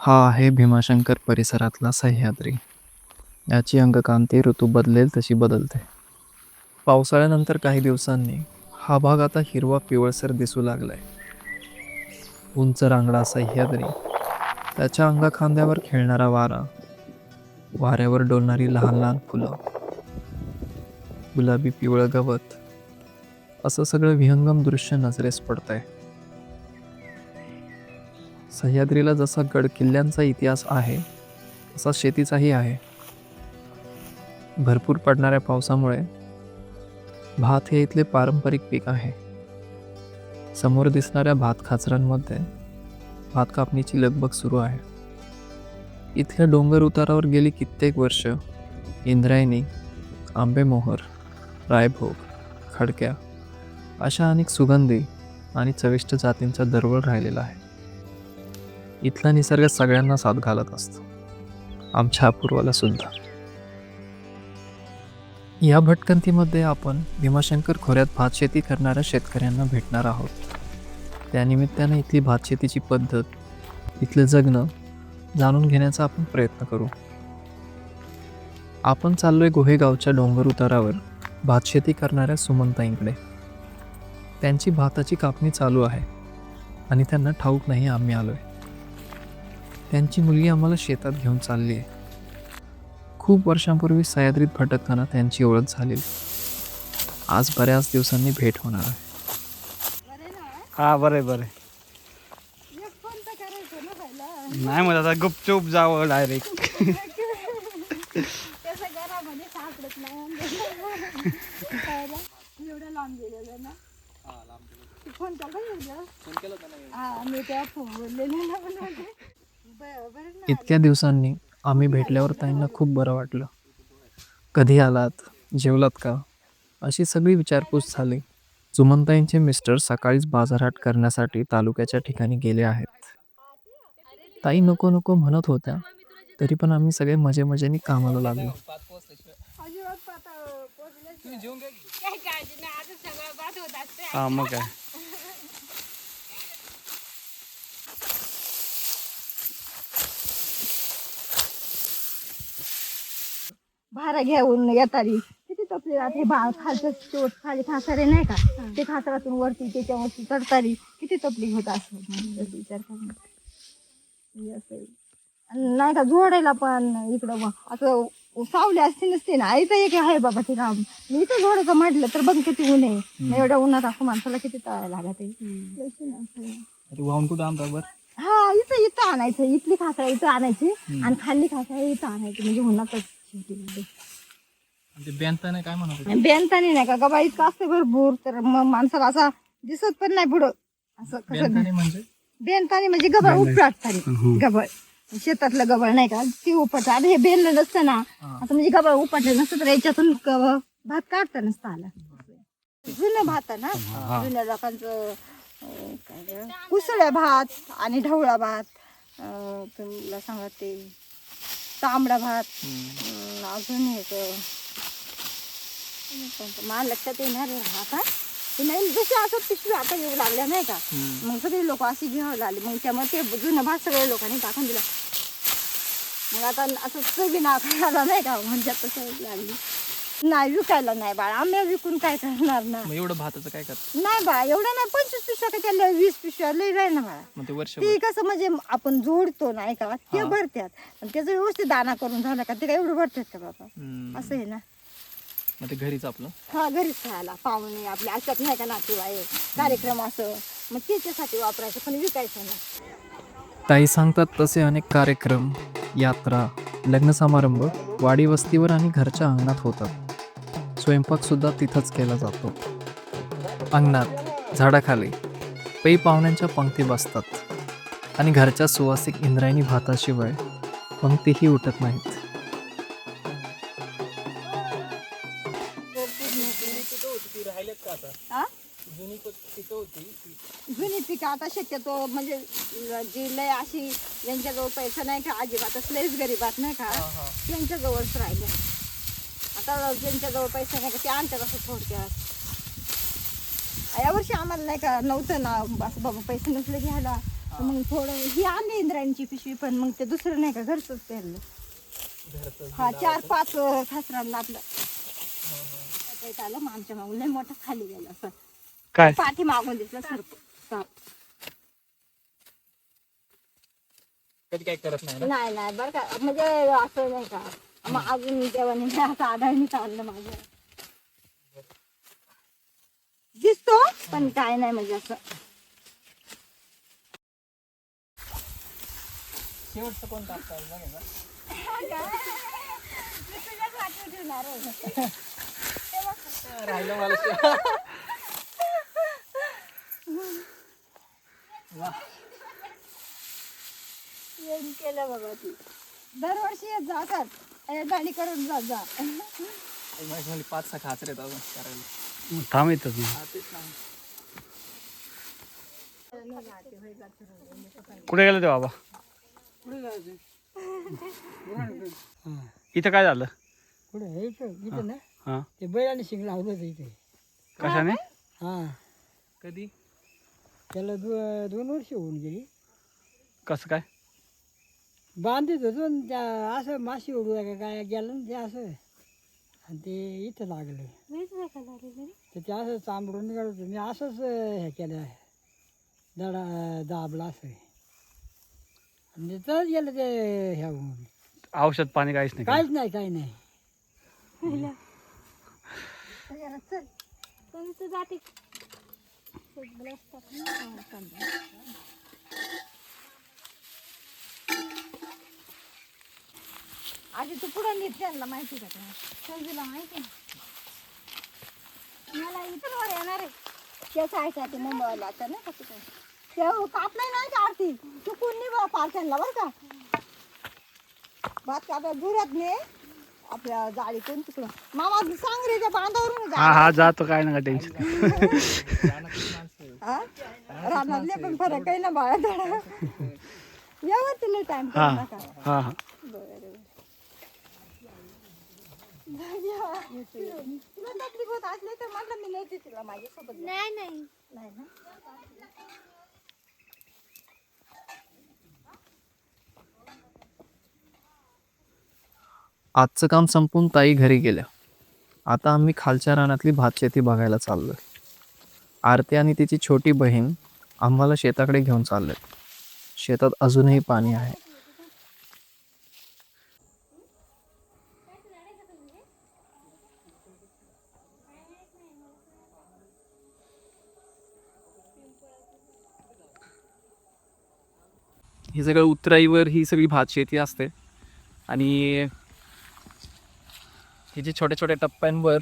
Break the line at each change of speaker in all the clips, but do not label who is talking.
हा आहे भीमाशंकर परिसरातला सह्याद्री. याची अंगकांती ऋतू बदलेल तशी बदलते. पावसाळ्यानंतर काही दिवसांनी हा भाग आता हिरवा पिवळसर दिसू लागलाय. उंच रांगडा सह्याद्री. त्याच्या अंगखांद्यावर खेळणारा वारा. वाऱ्यावर डोलणारी लहान लहान फुलं. गुलाबी पिवळं गवत. असं सगळं विहंगम दृश्य नजरेस पडतंय. सह्याद्रीला जसा गड किल्ल्यांचा इतिहास आहे तसा शेतीचाही आहे. भरपूर पडणाऱ्या पावसामुळे भात हे इथले पारंपरिक पीक आहे. समोर दिसणाऱ्या भात खाचरांमध्ये भात कापणीची लगबग सुरू आहे. इथल्या डोंगर उतारावर गेली कित्येक वर्ष इंद्रायणी आंबेमोहर रायभोग खडक्या अशा अनेक सुगंधी आणि चविष्ट जातींचा दरवळ राहिलेला आहे. इथला निसर्ग सगळ्यांना साथ घालत असतो. आमच्या अपूर्वाला सुद्धा. या भटकंतीमध्ये आपण भीमाशंकर खोऱ्यात भातशेती करणाऱ्या शेतकऱ्यांना भेटणार आहोत. त्यानिमित्ताने इथली भातशेतीची पद्धत इथलं जगणं जाणून घेण्याचा आपण प्रयत्न करू. आपण चाललोय गोहेगावच्या डोंगर उतारावर भातशेती करणाऱ्या सुमंताईंकडे. त्यांची भाताची कापणी चालू आहे आणि त्यांना ठाऊक नाही आम्ही आलोय. त्यांची मुलगी आम्हाला शेतात घेऊन चालली आहे. खूप वर्षांपूर्वी सह्याद्रीत भटकताना त्यांची ओळख झालेली आज बऱ्याच दिवसांनी भेट होणार आहे.
हा बरे बरे नाही मग आता गुपचूप जावं डायरेक्ट
फोन केला? हा मी तेव्हा फोन बोललेलं
इतक्या दिवसांनी आम्ही भेटल्यावर ताईंना खूप बरं वाटलं. कधी आलात? जेवलात का? अशी सगळी विचारपूस झाली. सुमनताईंचे मिस्टर सकाळीच बाजारहाट करण्यासाठी तालुक्याच्या ठिकाणी गेले आहेत. ताई नको नको म्हणत होत्या. तरी पण आम्ही सगळे मजे मजेने कामाला लागलो.
अजिबात पाता पोचलेच नाही. काय काळजी नाही आता सगळं बाद होत असते
हा मग काय
भारा घेऊन येतारी किती तपले राहते बा खालचं चोट खाली खासारे नाही का? ते खासारातून वरती त्याच्यावरती चढतारी किती तपली होत असं? विचार करणं. हे नाही का जोडायला पण इकडं असं सावली असते नसते ना. इथं एक आहे बाबा ते काम मी इथं जोडायचं म्हटलं तर बघ किती ऊन आहे. एवढ्या उन्हात असं माणसाला किती तळायला लागत आहे.
वाहून कुठं बरं?
हा इथं इथं आणायचं. इथली खासरा इथं आणायची. आणि खाल्ली खासरा इथं आणायची. म्हणजे उन्हातच.
बँताने काय म्हणत
बेनतानी नाही का? गबा इतकं असते भरपूर. तर मग माणसाला असा दिसत पण नाही पुढं. असं कसं
म्हणजे?
बेनतानी म्हणजे गबळ उपटाटतानी गबळ. शेतातलं गबळ नाही का? ती उपट. आता हे बेनलं नसतं ना. असं म्हणजे गबळ उपटलं नसतं तर याच्यातून भात काढता नसतं आला. जुनं भात आहे ना? जुन्या लोकांचं कुसळ्या भात आणि ढवळा भात. अं, तुला सांगा ते तांबडा भात. अजून कोणतं? मला लक्षात येणार आता ते नाही जसे असं पिशवी आता येऊ लागल्या नाही का? मग सगळे लोक अशी घ्यावं लागले मग त्यामुळे ते जुनं भात सगळ्या लोकांनी टाकून दिला. मग आता असं चवी नाकायला नाही का? म्हणजे तसं लागली. नाही विकायला नाही बाळा. आम्ही विकून काय करणार ना?
मग एवढं भाताचं काय करत
नाही बाळा एवढं नाही. पंचवीस पिशव्या का त्याला वीस पिशव्या. लई राही ना बाळा.
मग ते वर्ष
ते कसं म्हणजे आपण जोडतो नाही का ते भरतात आणि त्याचा व्यवस्थित दाना करून झाला का ते काय एवढं भरतात का बाबा? असं आहे ना.
मग ते घरीच आपलं?
हा घरीच खायला पाहुणे आपले असतात नाही का नातेवाईक? कार्यक्रम असं. मग त्याच्यासाठी वापरायचं पण विकायचं नाही.
ताई सांगतात तसे अनेक कार्यक्रम यात्रा लग्न समारंभ वाडी वस्तीवर आणि घरच्या अंगणात होतात. स्वयंपाक सुद्धा तिथंच केला जातो. अंगणात झाडाखाली पै पाहुण्यांच्या पंक्ती बसतात. आणि घरच्या सुवासिक इंद्रायणी भाताशिवाय पंक्तीही उठत नाहीत.
हा? जुनी पिकं आता शक्यतो म्हणजे जी लय अशी ज्यांच्याजवळ पैसा नाही का अजिबातच लयच गरीबात नाही का? त्यांच्याजवळच राहिले. आता ज्यांच्याजवळ पैसा नाही का ते आणतात असं थोडक्यात. यावर्षी आम्हाला नाही का नव्हतं ना असं बाबा पैसे नसले घ्यायला. तर मग थोडं ही आणली इंद्रायणीची पिशवी पण मग ते दुसरं नाही का घरचंच पेरलं हा चार पाच खासरांना आपलं. आलं मग आमच्या मागून लय मोठं खाली गेलं असं.
काय?
पाठी मागून दिसलं सरप साप
कधी काही करत नाही
नाही नाही बरं का. म्हणजे असं नाही का मग अजून देवाने नाही असं आढळणी चाललं माझं. दिसतो पण काय नाही म्हणजे असं.
शेवटचं कोणतं बघा. राहिलं मला
केलं बाबा ती. दरवर्षी येत जातात. करून जा
पाच सहा खाचरे करायला.
थांब येतात
हा, तेच ना.
कुठे गेलं ते बाबा? इथं काय झालं?
कुठे? हे इथं इथं ना?
हा.
ते बैलाने शिंग लावलं होतं इथे.
कशाने?
हा.
कधी?
त्याला दो दोन वर्ष होऊन गेली.
कसं काय?
बांधित होतो आणि त्या असं माशी उडू का काय गेलं ना ते असं. आणि ते इथं लागलं. तर. ते असं चांबडून निघालं होतं मी असंच हे केलं. दडा दाबला असं. आणि तर गेलं ते ह्या होऊन
औषध पाणी काहीच नाही का?
काहीच नाही काही नाही.
चल. जाते. आधी तू पुढं नीट त्यांना माहिती का तुला? संजूला माहिती ना मला इथून वर येणार आहे. तेच आहे ते मुंबईला आता नाही का तिकडे? ते नाही का आरती तू कोणी बा पारख्यांना बरं का? भात कापल्या दुरात ने. आपल्या जाळी कोण तिकडं. मामा सांग रे त्या बांधावरून
हा हा जातो काय नका टेन्शन
हा? रानातले पण फरक आहे ना बाळा थोडा. तुला टाइम
हा
नका.
हा हा.
तुला तकलीफ होत असली तर मी माझ्यासोबत नाही नाही नाही ना
आजचं काम संपून ताई घरी गेल्या. आता आम्ही खालच्या रानातली भात शेती बघायला चाललो आरती आणि तिची छोटी बहीण आम्हाला शेताकडे घेऊन चालले शेतात अजूनही पाणी आहे. ही सगळं उतराईवर ही सगळी भात शेती असते. आणि हे जे छोट्या छोट्या टप्प्यांवर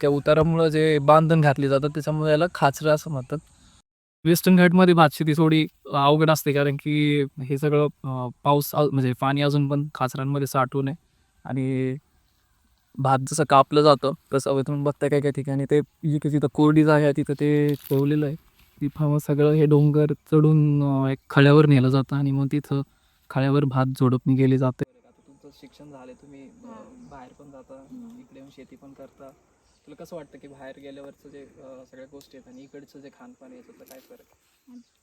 त्या उतारामुळं जे बांधण घातली जातात त्याच्यामुळे याला खाचरं असं म्हणतात. वेस्टर्न घाटमध्ये भातशेती थोडी अवघड असते कारण की हे सगळं पाऊस म्हणजे पाणी अजून पण खाचरांमध्ये साठवू नये. आणि भात जसं कापलं जातं तसं हवं तुम्ही बघताय काय काय ठिकाणी ते जिथे तिथं कोरडी जागा आहे तिथं ते ठेवलेलं आहे. तिथं मग सगळं हे डोंगर चढून अं, एक खळ्यावर नेलं जातं आणि मग तिथं खळ्यावर भात झोडपणी केली जाते. तुमचं शिक्षण झाले तुम्ही बाहेर पण जाता इकडे येऊन शेती पण करता. तुला कसं वाटतं की बाहेर गेल्यावरचं जे अं, सगळ्या गोष्टी आहेत आणि इकडचं जे खानपान आहे त्यातलं काय फरक?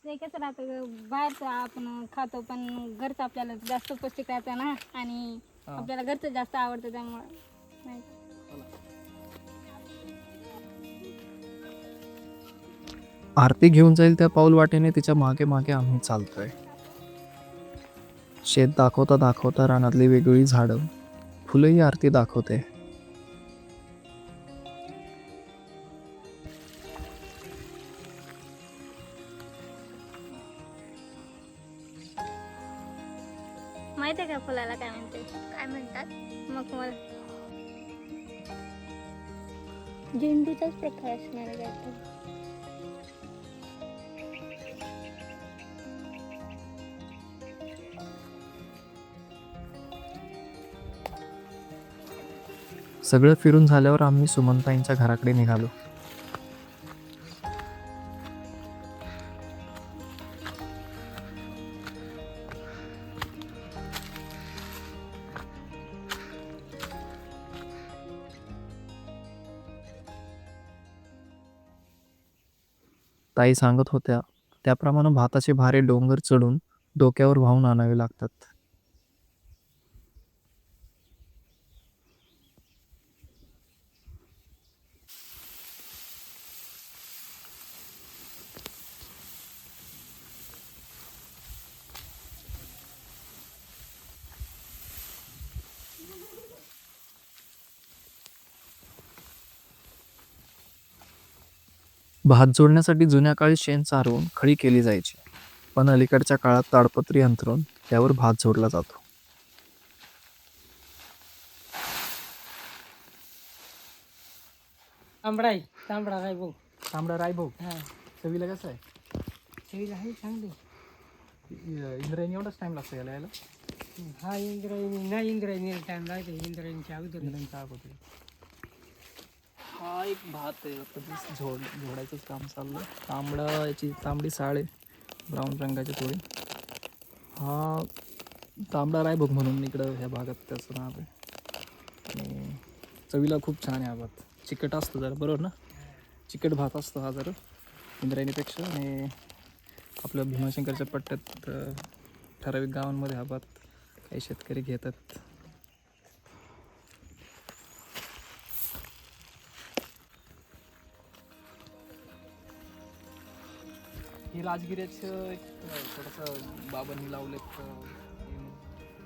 ते कसं राहतं बाहेरचं आपण खातो पण घरचं आपल्याला जास्त पौष्टिक राहतं ना आणि
हा.
आपल्याला घरचं जास्त आवडतं त्यामुळं. नाही.
आरती घेऊन जाईल त्या पाऊल वाटेने तिच्यामागे मागे आम्ही चालतोय. शेत दाखवता दाखवता रानातली वेगळी झाडं फुलंही आरती दाखवते.
माहिती आहे का फुलाला काय म्हणते? काय म्हणतात? मग मला झेंडूचाच प्रकार असणार
सगळं फिरून झाल्यावर आम्ही सुमनताईंच्या घराकडे निघालो. ताई सांगत होत्या त्याप्रमाणे भाताचे भारे डोंगर चढून डोक्यावर वाहून आणावे लागतात. भात जोडण्यासाठी जुन्या काळी शेण चारवून खळी केली जायची. पण अलीकडच्या काळात ताडपत्री अंथरून त्यावर भात जोडला जातो.
तांबडा आहे. तांबडा काय बघ
तांबडा रायभाऊ
हा.
चवीला कसं आहे?
चवीला आहे चांगली
इंद्रायणी एवढाच टाइम लागतो याला यायला?
हा इंद्रायणी. नाही इंद्रायणी टाइम लागते. इंद्रायणीच्या अगोदर.
हा एक भात आहे आता झोड झोडायचंच काम चाललं तांबडा याची तांबडी साळ आहे ब्राऊन रंगाची थोडी. हा तांबडा रायभोग म्हणून इकडं ह्या भागात त्याचं नाव आहे. आणि चवीला खूप छान आहे हा भात. चिकट असतो जरा बरोबर ना? चिकट भात असतो हा जरा इंद्रायणीपेक्षा. आणि आपल्या भीमाशंकरच्या पट्ट्यात ठराविक गावांमध्ये हा भात काही शेतकरी घेतात. हे राजगिऱ्याचं एक थोडंसं बाबांनी लावलेत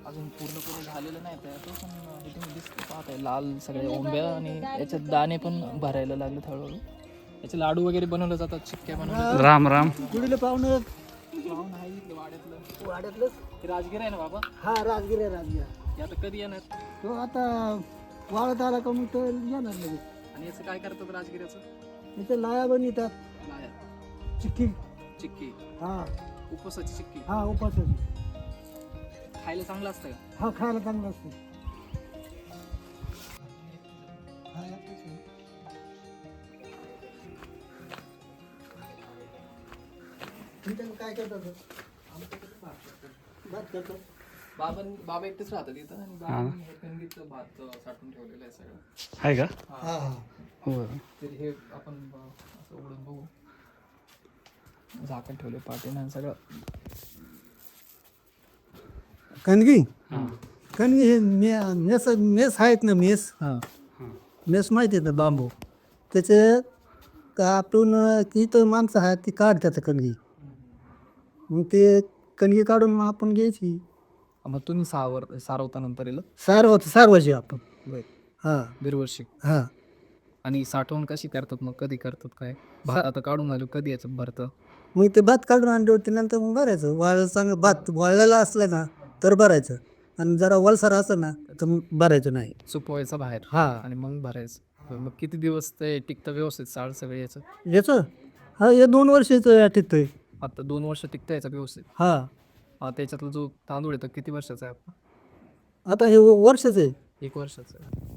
अजून पूर्णपणे झालेलं नाही तर पण हे तुम्ही दिसतं पाहत आहे लाल सगळे ओंब्या आणि याच्यात दाणे पण भरायला लागले हळूहळू. याचे लाडू वगैरे बनवले जातात चिक्क्या बनवल्या
राम राम.
जुडीला पाहुणं
पाहून आहे इथलं वाड्यातलं.
वाड्यातलं
राजगिरा आहे ना बाबा?
हा राजगिरा आहे, राजगिरा.
हे आता कधी येणार?
तो आता वाळत आला का मग तो येणार लगेच.
आणि याचं काय करतात राजगिऱ्याचं?
इथे लाया बनवितात
लाह्या.
चिक्की.
चिक्की.
हा.
उपवासाची चिक्की.
हा उपासाची
खायला चांगलं असतं का?
हा खायला चांगलं असतं. काय करतात? भात करतो
बाबा बाबा एकटेच राहतात इथं आणि बाबांनी हे कणगीचं भात अं, साठवून ठेवलेलं आहे सगळं.
आहे का?
हा हा.
हो.
तर हे आपण असं उघडून बघू. झाकण ठेवले पाटीनं सगळं.
कणगी? कणगी हे मे मेस मेस आहेत ना मेस?
हां.
मेस माहिती आहे ना बांबू? त्याचे आपण इथं माणसं आहेत ती काढतात कणगी. मग ते कणगी काढून मग आपण घ्यायची.
मग तुम्ही सावर सारवता नंतर येलं?
सारवत सारवायची आपण. हां.
दरवर्षी.
हां.
आणि साठवण कशी करतात मग? कधी करतात काय? भात आता काढून आलो कधी याचं भरतं?
मग ते भात काढून आणले नंतर मग भरायचं. वाळ चांगलं भात वाळलेला असलं ना तर भरायचं. आणि जरा वलसार असलं ना तर मग भरायचं नाही.
सुकवायचं बाहेर.
हां.
आणि मग भरायचं. मग किती दिवस ते टिकतं व्यवस्थित साळ सगळे याचं?
याचं? हा हे दोन वर्षाचं टिकतंय.
आता दोन वर्ष टिकतं याचं व्यवस्थित?
हां.
हा, त्याच्यातला जो तांदूळ आहे तो किती वर्षाचा आहे आपला?
आता हे वर्षाचं आहे.
एक वर्षाचा आहे.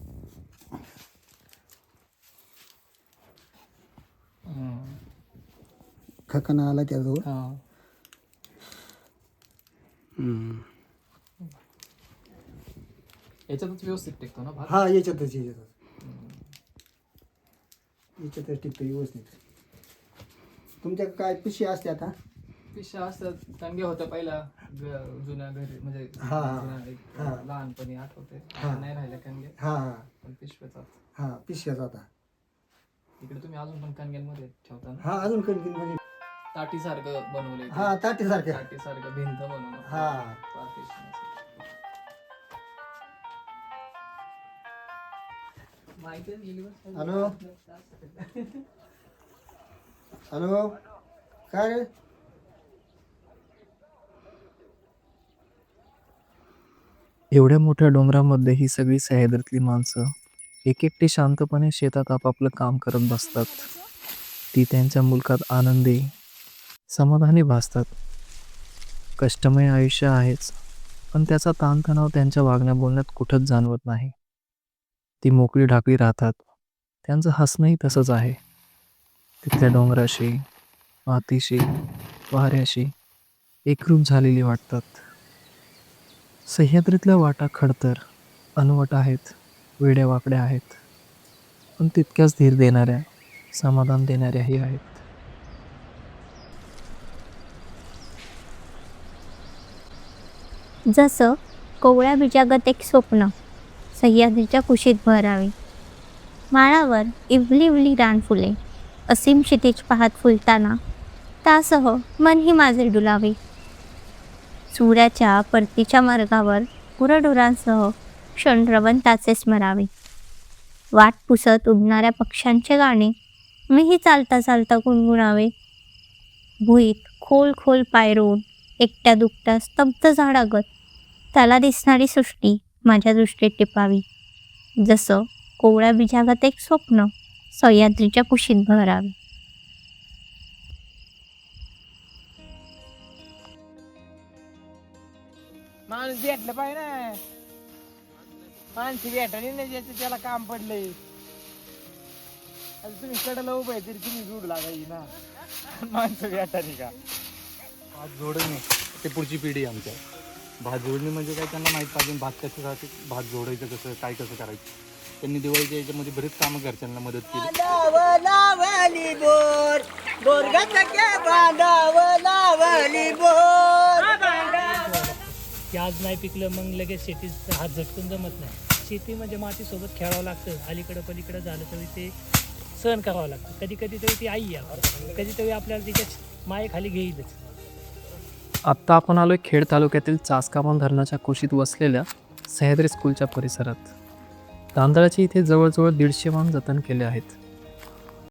हम्म.
खकाना आला त्याजवळ
हा. याच्यातच व्यवस्थित टिकतो ना भात?
हा याच्यातच याच्यातच. याच्यातच टिकतं व्यवस्थित. तुमच्या काय पिशी असते आता
पिशा असतात. कणग्या होत्या पहिल्या ग- जुन्या घरी म्हणजे
हा, हा.
जुन्या एक
हा.
लहानपणी आठवते. आता
हा.
नाही राहिल्या कणग्या
हा हा.
पण पिशव्याचा
हा पिशव्याचा आता.
इकडे तुम्ही अजून पण कणग्यांमध्ये ठेवता ना?
हा अजून कणकीन म्हणजे
ताटीसारखं बनवलंय ते.
हा
ताटीसारखं भिंत बनवलं
हा.
Partition असं.
हॅलो हॅलो काय रे
एवढ्या मोठ्या डोंगरामध्ये ही सगळी सह्याद्रीतली माणसं एक एकटी शांतपणे शेतात आपापलं काम करत बसतात ती त्यांच्या मुलकात आनंदी समाधानी भासतात. कष्टमय आयुष्य आहेच पण त्याचा ताणतणाव त्यांच्या वागण्या बोलण्यात कुठंच जाणवत नाही. ती मोकळी ढाकळी राहतात. त्यांचं हसणंही तसंच आहे. तिथल्या डोंगराशी मातीशी वाऱ्याशी एकरूप झालेली वाटतात. सह्याद्रीतल्या वाटा खडतर अनवट आहेत वेड्या वाकड्या आहेत. पण तितक्याच धीर देणाऱ्या समाधान देणाऱ्याही आहेत.
जसं कोवळ्या बिजागत एक स्वप्न सह्याद्रीच्या कुशीत भरावे. माळावर इवली इवली रानफुले असीम क्षितिज पाहत फुलताना तासह मनही माझे डुलावे. सूर्याच्या परतीच्या मार्गावर गुरढोरांसह क्षणरवंताचे स्मरावे. वाट पुसत उडणाऱ्या पक्ष्यांचे गाणे मीही चालता चालता गुणगुणावे. भुईत खोल खोल पायरून एकट्या दुकट्या स्तब्ध झाडागत त्याला दिसणारी सृष्टी माझ्या दृष्टीत टिपावी. जसं कोवळ्या बीजागत एक स्वप्न सह्याद्रीच्या कुशीत भरावे.
माणूस भेटलं पाहिजे ना. माणसं भेटली नाही ज्याचं त्याला काम पडलंय. तुम्ही कडला उभं आहे तरी तुम्ही जोड लागायची ना. माणसं भेटली का?
भात जोडणे ते पुढची पिढी आहे आमच्या. भात जोडणी म्हणजे काय त्यांना माहीत पाहिजे भात कसं राहते भात जोडायचं कसं काय कसं करायचं. त्यांनी दिवाळीच्या याच्यामध्ये बरेच कामं घरच्यांना मदत केली.
की आज नाही पिकलं मग लगेच शेतीत हात झटकून जमत नाही. शेती म्हणजे मातीसोबत खेळावं लागतं. अलीकडं पलीकडं झालं तरी ते सहन करावं लागतं. कधी कधी तरी ती आई आहे. कधीतरी आपल्याला तिच्या मायेखाली घेईलच.
आत्ता आपण आलो आहे खेड तालुक्यातील चासकामान धरणाच्या कुशीत वसलेल्या सह्याद्री स्कूलच्या परिसरात. तांदळाचे इथे जवळजवळ दीडशे मान जतन केले आहेत.